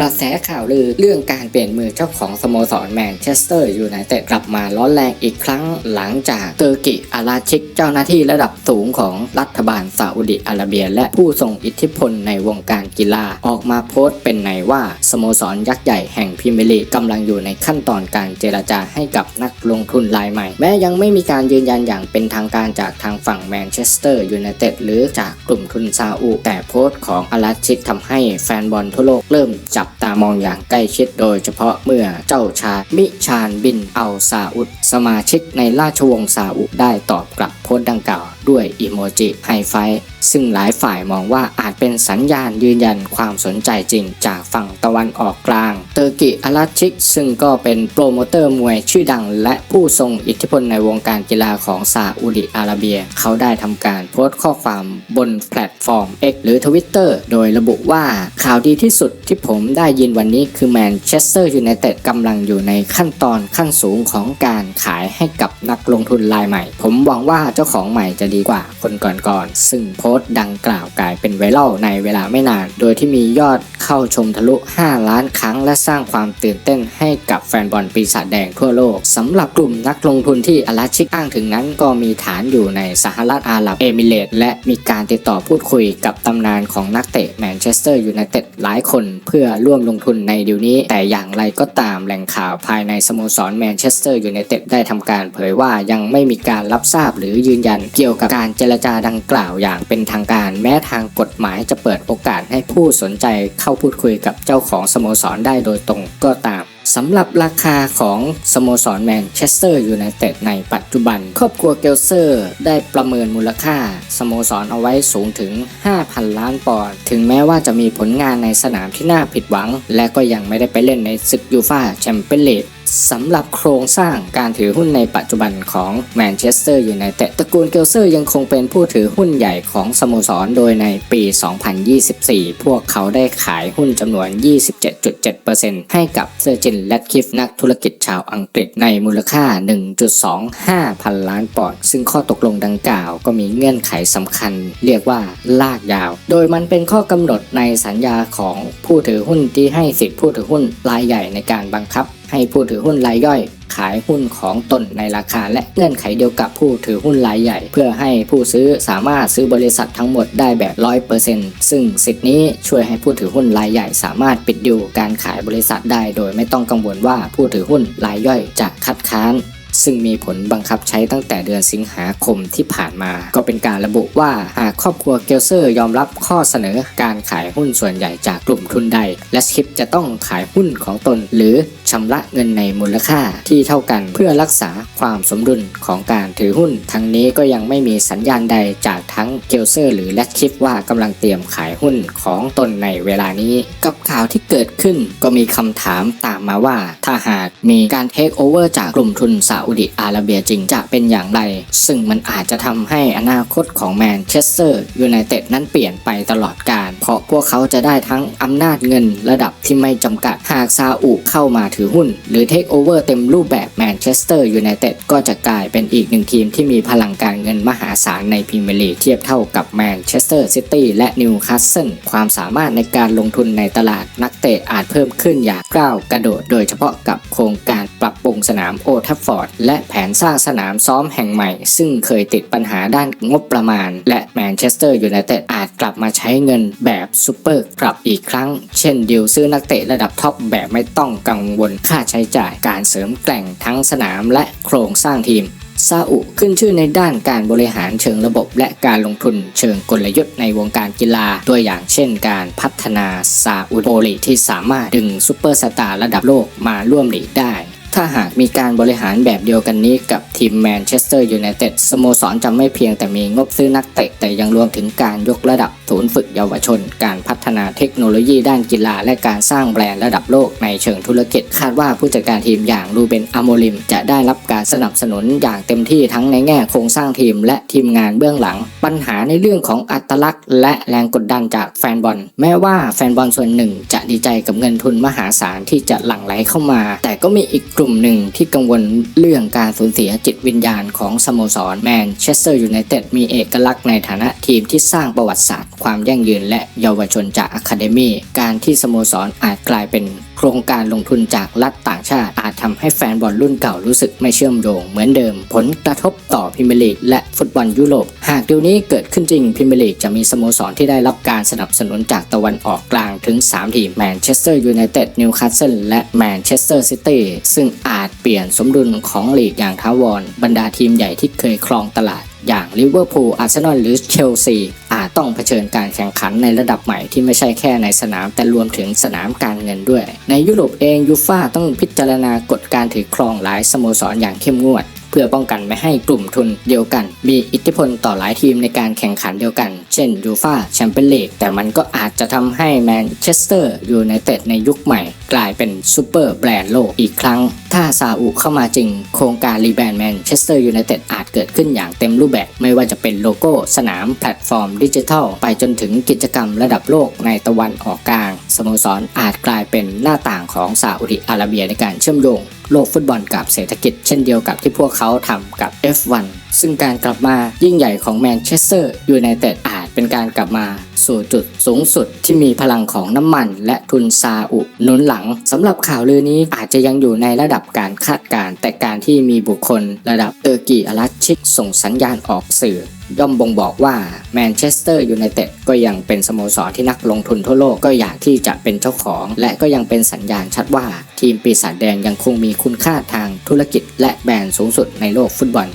กระแสข่าวลือเรื่องการเปลี่ยนมือเจ้าของสโมสรแมนเชสเตอร์ยูไนเต็ดกลับมาร้อนแรงอีกครั้งหลังจากเตอร์กิอาราชิกเจ้าหน้าที่ระดับสูงของรัฐบาลซาอุดิอาระเบีย และผู้ทรงอิทธิพลในวงการกีฬาออกมาโพสต์เป็นในว่าสโมสรยักษ์ใหญ่แห่งพรีเมียร์ลีกกำลังอยู่ในขั้นตอนการเจรจาให้กับนักลงทุนรายใหม่ แม้ยังไม่มีการยืนยันอย่างเป็นทางการจากทางฝั่งแมนเชสเตอร์ยูไนเต็ดหรือจากกลุ่มทุนซาอุ แต่โพสต์ของอาราชิกทำให้แฟนบอลทั่วโลกเริ่มจับตามองอย่างใกล้ชิดโดยเฉพาะเมื่อเจ้าชายมิชานบินอัลซาอุด สมาชิกในราชวงศ์ซาอุดได้ตอบกลับโพสต์ดังกล่าว ด้วยอีโมจิไฮไฟซึ่งหลายฝ่ายมองว่าอาจเป็นสัญญาณยืนยันความสนใจจริงจากฝั่งตะวันออกกลาง เตอร์กิอาราชิก ซึ่งก็เป็นโปรโมเตอร์มวยชื่อดังและผู้ทรงอิทธิพลในวงการกีฬาของซาอุดิอาระเบีย เขาได้ทำการโพสต์ข้อความบนแพลตฟอร์ม X หรือ Twitter โดยระบุว่าข่าวดีที่สุดที่ผมได้ยินวันนี้คือแมนเชสเตอร์ยูไนเต็ดกำลังอยู่ในขั้นตอนขั้นสูงของการขายให้กับนักลงทุนรายใหม่ ผมหวังว่าเจ้าของใหม่จะดีกว่าคนก่อนๆ ซึ่งโพสต์ดังกล่าวกลายเป็นไวรัลในเวลาไม่นาน โดยที่มียอดเข้าชมทะลุ 5 ล้านครั้ง และสร้างความตื่นเต้นให้กับแฟนบอลปีศาจแดงทั่วโลก สำหรับกลุ่มนักลงทุนที่อลาชิกอ้างถึงนั้นก็มีฐานอยู่ในสหรัฐอาหรับเอมิเรตส์และมีการติดต่อพูดคุยกับตำนานของนักเตะแมนเชสเตอร์ยูไนเต็ดหลายคนเพื่อร่วมลงทุนในดีลนี้ แต่อย่างไรก็ตามแหล่งข่าวภายในสโมสรแมนเชสเตอร์ยูไนเต็ดได้ทำการเผยว่ายังไม่มีการรับทราบหรือยืนยันเกี่ยวกับการเจรจาดังกล่าวอย่างเป็นทางการ แม้ทางกฎหมายจะเปิดโอกาสให้ผู้สนใจเข้าพูดคุยกับเจ้าของสโมสรได้โดยตรงก็ตามสำหรับราคาของสโมสรแมนเชสเตอร์ยูไนเต็ดในปัจจุบัน ครอบครัวเกลเซอร์ ได้ประเมินมูลค่า สโมสรเอาไว้สูงถึง 5,000 ล้านปอนด์ถึงแม้ว่าจะมีผลงานในสนามที่น่าผิดหวัง และก็ยังไม่ได้ไปเล่นในศึกยูฟ่าแชมเปี้ยนลีก สำหรับโครงสร้างการถือหุ้นในปัจจุบันของแมนเชสเตอร์ยูไนเต็ดตระกูลเกลเซอร์ยังคงเป็นผู้ถือหุ้นใหญ่ของสโมสรโดยในปี 2024 พวกเขาได้ขายหุ้นจำนวน 27.7%ให้กับเซอร์จินแลดคิฟนักธุรกิจชาวอังกฤษในมูลค่า 1.25 พันล้านปอนด์ซึ่งข้อตกลงดังกล่าวก็มีเงื่อนไขสำคัญ เรียกว่าลากยาว โดยมันเป็นข้อกำหนดในสัญญาของผู้ถือหุ้นที่ให้สิทธิผู้ถือหุ้นรายใหญ่ในการบังคับ ให้ผู้ถือหุ้นรายย่อย ขายหุ้นของตนในราคาและเงื่อนไขเดียวกับผู้ถือหุ้นรายใหญ่ เพื่อให้ผู้ซื้อสามารถซื้อบริษัททั้งหมดได้แบบ 100%ซึ่งสิทธินี้ช่วยให้ผู้ถือหุ้นรายใหญ่สามารถปิดดิวการขายบริษัทได้ โดยไม่ต้องกังวลว่าผู้ถือหุ้นรายย่อยจะคัดค้าน ซึ่งมีผลบังคับใช้ตั้งแต่เดือนสิงหาคมที่ผ่านมา ก็เป็นการระบุว่าหากครอบครัวเกลเซอร์ยอมรับข้อเสนอการขายหุ้นส่วนใหญ่จากกลุ่มทุนใด และสคิปจะต้องขายหุ้นของตน หรือชำระเงินในมูลค่าที่เท่ากันเพื่อรักษาความสมดุลของการถือหุ้น ทั้งนี้ก็ยังไม่มีสัญญาณใดจากทั้งเกลเซอร์หรือแลดคิปว่ากำลังเตรียมขายหุ้นของตนในเวลานี้ กับข่าวที่เกิดขึ้นก็มีคำถามตามมาว่า ถ้าหากมีการเทคโอเวอร์จากกลุ่มทุนซาอุดิอาระเบียจริงจะเป็นอย่างไร ซึ่งมันอาจจะทำให้อนาคตของแมนเชสเตอร์ยูไนเต็ดนั้นเปลี่ยนไปตลอดกาลเพราะพวกเขาจะได้ทั้งอำนาจเงินระดับที่ไม่จำกัดหากซาอุเข้ามาถือหุ้น หรือเทคโอเวอร์เต็มรูปแบบแมนเชสเตอร์ยูไนเต็ดก็จะกลายเป็นอีกหนึ่งทีมที่มีพลังการเงินมหาศาลในพรีเมียร์ลีกเทียบเท่ากับแมนเชสเตอร์ซิตี้และนิวคาสเซิลความสามารถในการลงทุนในตลาดนักเตะอาจเพิ่มขึ้นอย่างก้าวกระโดดโดยเฉพาะกับโครงการ ปรับปรุงสนามโอทัฟฟอร์ดและแผนสร้างสนามซ้อมแห่งใหม่ ซึ่งเคยติดปัญหาด้านงบประมาณ และแมนเชสเตอร์ยูไนเต็ดอาจกลับมาใช้เงินแบบซูเปอร์กลับอีกครั้ง เช่นดิวซื้อนักเตะระดับท็อปแบบไม่ต้องกังวลค่าใช้จ่ายการเสริมแกร่งทั้งสนามและโครงสร้างทีมซาอุขึ้นชื่อในด้านการบริหารเชิงระบบ และการลงทุนเชิงกลยุทธ์ในวงการกีฬา ตัวอย่างเช่นการพัฒนาซาอุโปลีที่สามารถดึงซูเปอร์สตาร์ระดับโลกมาร่วมลีกได้ ถ้าหากมีการบริหารแบบเดียวกันนี้กับทีมแมนเชสเตอร์ยูไนเต็ดสโมสรจะไม่เพียงแต่มีงบซื้อนักเตะ แต่ยังรวมถึงการยกระดับศูนย์ฝึกเยาวชน การพัฒนาเทคโนโลยีด้านกีฬา และการสร้างแบรนด์ระดับโลกในเชิงธุรกิจ คาดว่าผู้จัดการทีมอย่างรูเบนอโมลิม จะได้รับการสนับสนุนอย่างเต็มที่ทั้งในแง่โครงสร้างทีม และทีมงานเบื้องหลัง ปัญหาในเรื่องของอัตลักษณ์ และแรงกดดันจากแฟนบอล แม้ว่าแฟนบอลส่วนหนึ่ง จะดีใจกับเงินทุนมหาศาลที่จะหลั่งไหลเข้ามา แต่ก็มีอีกกลุ่มหนึ่งที่กังวลเรื่องการสูญเสียจิตวิญญาณของสโมสรแมนเชสเตอร์ยูไนเต็ดมีเอกลักษณ์ในฐานะทีมที่สร้างประวัติศาสตร์ ความยั่งยืนและเยาวชนจากอะคาเดมีการที่สโมสรอาจกลายเป็น โครงการลงทุนจากรัฐต่างชาติ อาจทำให้แฟนบอลรุ่นเก่ารู้สึกไม่เชื่อมโยงเหมือนเดิม ผลกระทบต่อพรีเมียร์ลีกและฟุตบอลยุโรป หากดีลนี้เกิดขึ้นจริงพรีเมียร์ลีกจะมีสโมสรที่ได้รับการสนับสนุนจากตะวันออกกลางถึง 3 ทีมแมนเชสเตอร์ยูไนเต็ดนิวคาสเซิลและแมนเชสเตอร์ซิตี้ซึ่งอาจเปลี่ยนสมดุลของลีกอย่างท้าวรบรรดาทีมใหญ่ที่เคยครองตลาดอย่างลิเวอร์พูลอาร์เซนอลหรือเชลซี ต้องเผชิญการแข่งขันในระดับใหม่ที่ไม่ใช่แค่ในสนามแต่รวมถึงสนามการเงินด้วย ในยุโรปเองยูฟ่าต้องพิจารณากฎการถือครองหลายสโมสรอย่างเข้มงวด พื่อป้องกันไม่ให้กลุ่มทุนเดียวกัน มีอิทธิพลต่อหลายทีมในการแข่งขันเดียวกัน เช่นยูฟาแชมเปี้ยนลีกแต่มันก็อาจจะทำให้แมนเชสเตอร์ยูไนเต็ดในยุคใหม่ กลายเป็นซูเปอร์แบรนด์โลกอีกครั้ง ถ้าซาอุเข้ามาจริง โครงการรีแบรนด์แมนเชสเตอร์ยูไนเต็ดอาจเกิดขึ้นอย่างเต็มรูปแบบ ไม่ว่าจะเป็นโลโก้ สนาม แพลตฟอร์ม ดิจิทัล ไปจนถึงกิจกรรมระดับโลกในตะวันออกกลางสโมสรอาจกลายเป็นหน้าต่างของซาอุดิอาระเบียในการเชื่อมโยงโลกฟุตบอลกับเศรษฐกิจเช่นเดียวกับที่พวกเขาทำกับ F1 ซึ่งการกลับมายิ่งใหญ่ของแมนเชสเตอร์ยูไนเต็ดอาจเป็นการกลับมาสู่จุดสูงสุดที่มีพลังของน้ำมัน และทุนซาอุหนุนหลังสำหรับข่าวลือนี้อาจจะยังอยู่ในระดับการคาดการณ์แต่การที่มีบุคคลระดับเตอร์กีอารัชชิกส่งสัญญาณออกสื่อย่อมบ่งบอกว่าแมนเชสเตอร์ยูไนเต็ดก็ยังเป็นสโมสรที่นักลงทุนทั่วโลกก็อยากที่จะเป็นเจ้าของ และก็ยังเป็นสัญญาณชัดว่า ทีมปีศาจแดงยังคงมีคุณค่าทางธุรกิจ และแบรนด์สูงสุดในโลกฟุตบอล